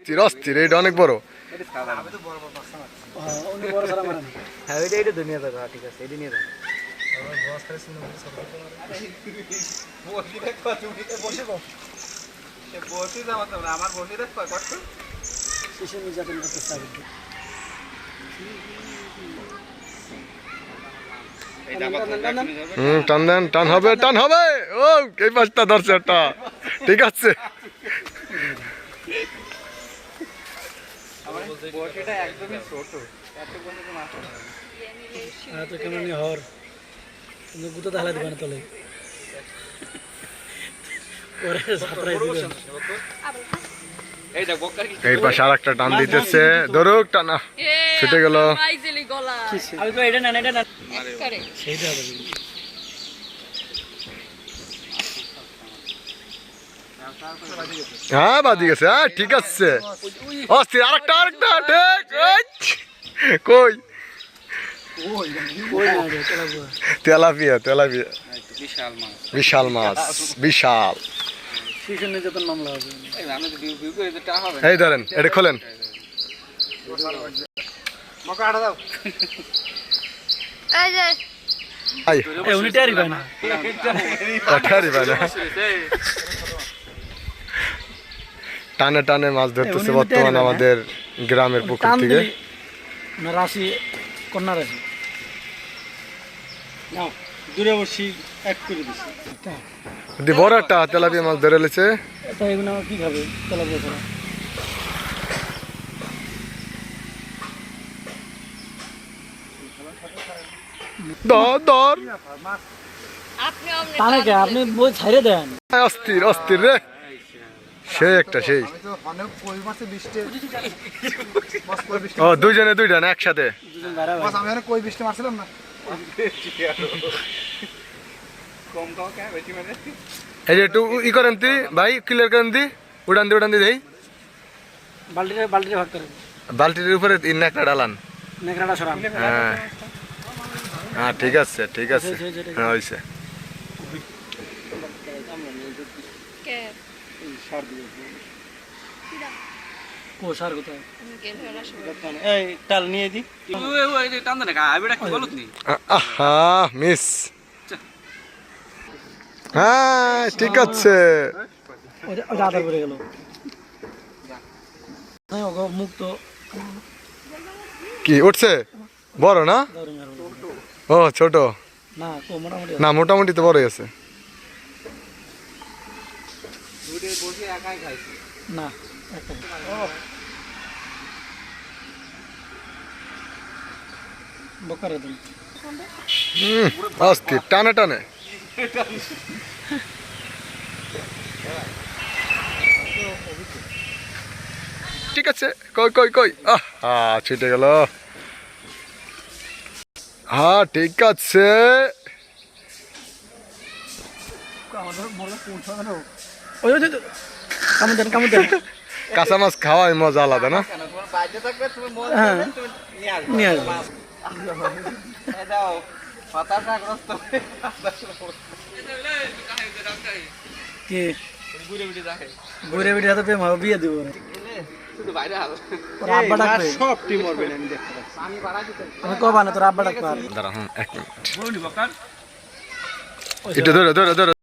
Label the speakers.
Speaker 1: স্থির অস্থির এইটা অনেক বড়।
Speaker 2: এটা এটা
Speaker 1: টান দেন টান হবে টান হবে। ও এই পাঁচটা ধরছে একটা। ঠিক আছে।
Speaker 2: হ্যাঁ তো কেমন হর। কিন্তু গুতো তাহলে দোকানে তোলে। পরে সাতরাই দিবেন
Speaker 1: এই পাশে আর একটা টান দিতেছে। ধরুক টানা। ছুটে গেল।
Speaker 2: আমি তো এটা না এটা না সেইটা
Speaker 1: হ্যাঁ বাদি গেছে। হ্যাঁ ঠিক আছে। অস্থির আরেকটা আরেকটা ঠিক কই?
Speaker 2: না
Speaker 1: তেলাপিয়া তেলাপিয়া।
Speaker 3: বিশাল মাছ
Speaker 1: বিশাল।
Speaker 3: এই
Speaker 1: ধরেন এটা খোলেন।
Speaker 4: এই যে
Speaker 1: আই
Speaker 2: এই উনি পায় না।
Speaker 1: টানে টানে মাছ ধরতেছে বর্তমান আমাদের গ্রামের পুকুর থেকে।
Speaker 2: রাশি কন্যা রাশি। দূরে বসি এক করে দিছি।
Speaker 1: বড় একটা তেলাপিয়া মাছ ধরে লেছে।
Speaker 2: এগুলো কি খাবে
Speaker 4: আপনি
Speaker 2: বই দেন।
Speaker 1: অস্থির অস্থির রে। সেই একটা সেই। ও দুইজনে দুইটা না একসাথে?
Speaker 3: মানে।
Speaker 1: এই যে একটু ই করেন তুই ভাই ক্লিয়ার করেন দি উড়ান দি উড়ান দি দেই। বালতির উপরে একটা ডালান হ্যাঁ। হ্যাঁ ঠিক আছে ঠিক আছে।
Speaker 2: হয়েছে, হয়েছে,
Speaker 1: হ্যাঁ হয়েছে
Speaker 4: কে
Speaker 2: ও সার কোথায়?
Speaker 4: গেল হলা সবাই
Speaker 2: এই টাল নিয়ে দি।
Speaker 3: ওই ওই টান দে না আবিটা কি বলত নি।
Speaker 1: আহা মিস। হ্যাঁ ঠিক আছে।
Speaker 2: ওটা আদা গেল।
Speaker 1: কি উঠছে? বড় না? ও ছোট।
Speaker 2: না মোটামুটি
Speaker 1: না মোটামুটি তো বড়ই আছে।
Speaker 3: দুটো বসে একাই খাইছি।
Speaker 2: না একটা বকারে দিন।
Speaker 1: হুম, অস্থির টানে টানে। ঠিক আছে কই কই কই? আহ ছুটে গেল। হ্যাঁ ঠিক আছে।
Speaker 2: ওই ওই কামড় দেন কামড় দেন।
Speaker 1: কাঁচা মাছ খাওয়াই মজা আলাদা না?
Speaker 2: হ্যাঁ।
Speaker 3: নিয়ে আসবে।
Speaker 2: কি?
Speaker 3: ঘুরে
Speaker 2: বেড়ে হাতে প্রেম হবে বিয়ে দিব কবা না তোর আব্বা
Speaker 1: একটু ধরে ধরে ধরে।